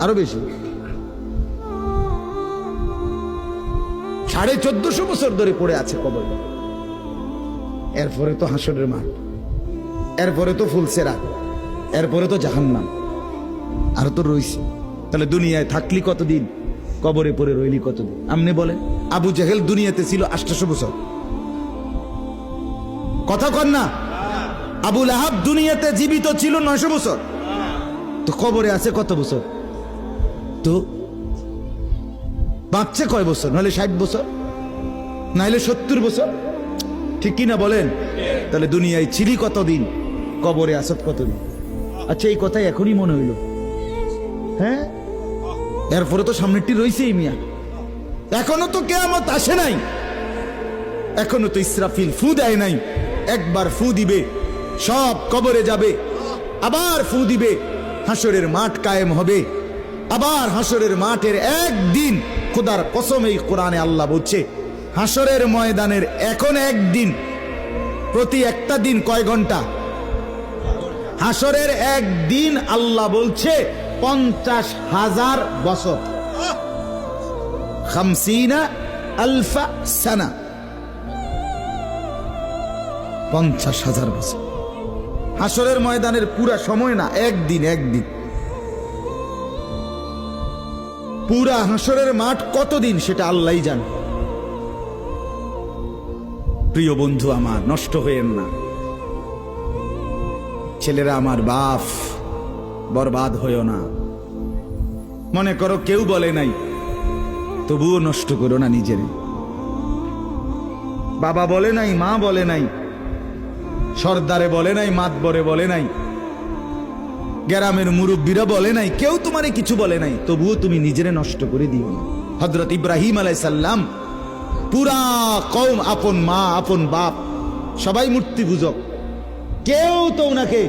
আরও বেশি। সাড়ে চোদ্দশো বছর ধরে পড়ে আছে কবরে এরপরে তো হাসনের মাঠ। এরপরে তো ফুলসেরা এরপরে তো জাহান্নাম। আর তো রইছে। তাহলে দুনিয়ায় থাকলি কতদিন? কবরে পড়ে রইলি কতদিন? আপনি বলে, আবু জেহেল দুনিয়াতে ছিল আষ্টশো বছর। কথা কন না। আবুল আহাব দুনিয়াতে জীবিত ছিল নয়শো বছর। তো কবরে আছে কত বছর? তো বাঁচছে কয় বছর? নাহলে ষাট বছর? নাহলে সত্তর বছর? ঠিক কিনা বলেন? তাহলে দুনিয়ায় ছিলি কতদিন? কবরে আসত কতদিন? আচ্ছা এই কথাই এখনই মনে হইল। হ্যাঁ? এরপরে তো সামনেরটি রয়েছেই মিয়া। এখনও তো কে কেয়ামত আসে নাই। এখনও তো ইসরাফিল ফু দেয় নাই। একবার ফু দিবে, সব কবরে যাবে। আবার ফু দিবে, হাসরের মাঠ কায়েম হবে। আবার হাসরের মাঠের একদিন খোদার কসম এই কোরআনে আল্লাহ বলছে হাসরের ময়দানের এখন একদিন, প্রতি একটা দিন কয় ঘণ্টা? হাসরের একদিন আল্লাহ বলছে, পঞ্চাশ হাজার বছর। খামসিনা আলফা সানা। পঞ্চাশ হাজার বছর। হাসরের ময়দানের পুরা সময় না, একদিন একদিন। পুরা হাসরের মাঠ কতদিন সেটা আল্লাহই জানে। প্রিয় বন্ধু আমার, নষ্ট হইয়েন না। ছেলেরা আমার বাপ, বরবাদ হইও না। মনে করো কেউ বলে নাই, তবুও নষ্ট করো না নিজের। বাবা বলে নাই, মা বলে নাই, সর্দারে বলে নাই, মাতবরে বলে নাই। গ্রামের মুরব্বীরা বলে নাই, কেউ তোমারে কিছু বলে নাই, তবুও তুমি নিজেরে নষ্ট করে দিও হজরত ইব্রাহিম আলাইসাল্লাম পুরা কৌম আপন মা, আপন বাপ, সবাই মূর্তি পূজক। কেউ তো ওনাকে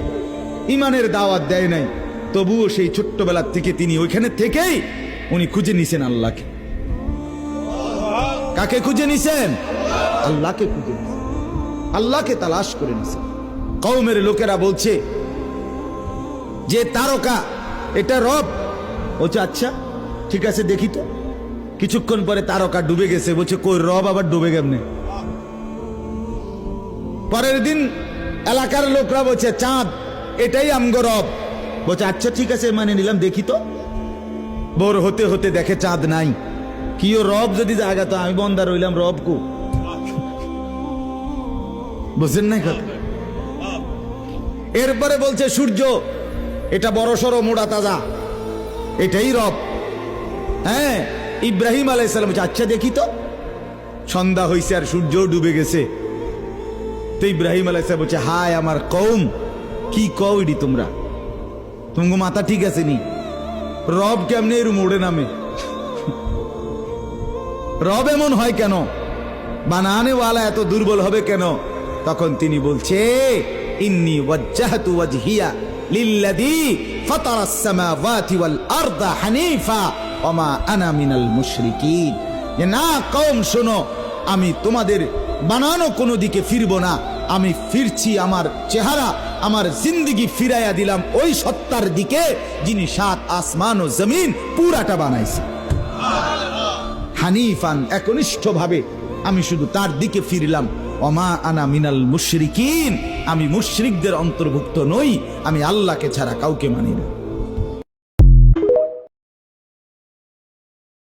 ইমানের দাওয়াত দেয় নাই, তবুও সেই ছোট্টবেলার থেকে তিনি ওইখানে থেকেই উনি খুঁজে নিছেন আল্লাহকে। কাকে খুঁজে নিছেন? আল্লাহকে খুঁজে নিছেন। আল্লাহকে তালাশ করে নিছেন। কৌমের লোকেরা বলছে যে তারকা, এটা রব। বলছে আচ্ছা ঠিক আছে, দেখি তো। কিছুক্ষণ পরে তারকা ডুবে গেছে। বলছে, কই, রব আবার ডুবে কেমনে? পরের দিন এলাকার লোকরা বলছে, চাঁদ, এটাই আমগো রব। বলছে আচ্ছা ঠিক আছে মানে নিলাম, দেখি তো। বোর হতে হতে দেখে চাঁদ নাই। কিও রব যদি জায়গা তো আমি বন্দা রইলাম রব কু। বুঝছেন না এরপরে বলছে, সূর্য এটা বড় সড়ো মোড়া তাজা। এটাই রব। হ্যাঁ ইব্রাহিম আলাইসালাম আচ্ছা দেখি তো। সন্ধ্যা হয়েছে আর সূর্য ডুবে গেছে। তো ইব্রাহিম আলাইসালাম বলছে, হায় আমার কৌম কি কও তোমরা? তোমাকে মাথা ঠিক আছে নি? রব কেমনে এর মোড়ে নামে? রব এমন হয় কেন? বানানেওয়ালা এত দুর্বল হবে কেন? তখন তিনি বলছে, ইন্নি ওয়াজ্জাহতু ওয়াজহিয়া। লিল্লাযী ফাতারাস সামাওয়াতি ওয়াল আরদা হানিফা ওমা আনা মিনাল মুশরিকিন। যে না, কওম, শোনো, আমি তোমাদের বানানো কোনো দিকে ফিরবো না। আমি ফিরছি আমার চেহারা, আমার জিন্দিগি ফিরাইয়া দিলাম ওই সত্তার দিকে যিনি সাত আসমান ও জমিন পুরাটা বানাইছে। হানিফান একনিষ্ঠভাবে আমি শুধু তার দিকে ফিরলাম। অমা আনা মিনাল মুশরিকিন। আমি মুশরিকদের অন্তর্ভুক্ত নই আমি আল্লাহকে ছাড়া কাউকে মানি না।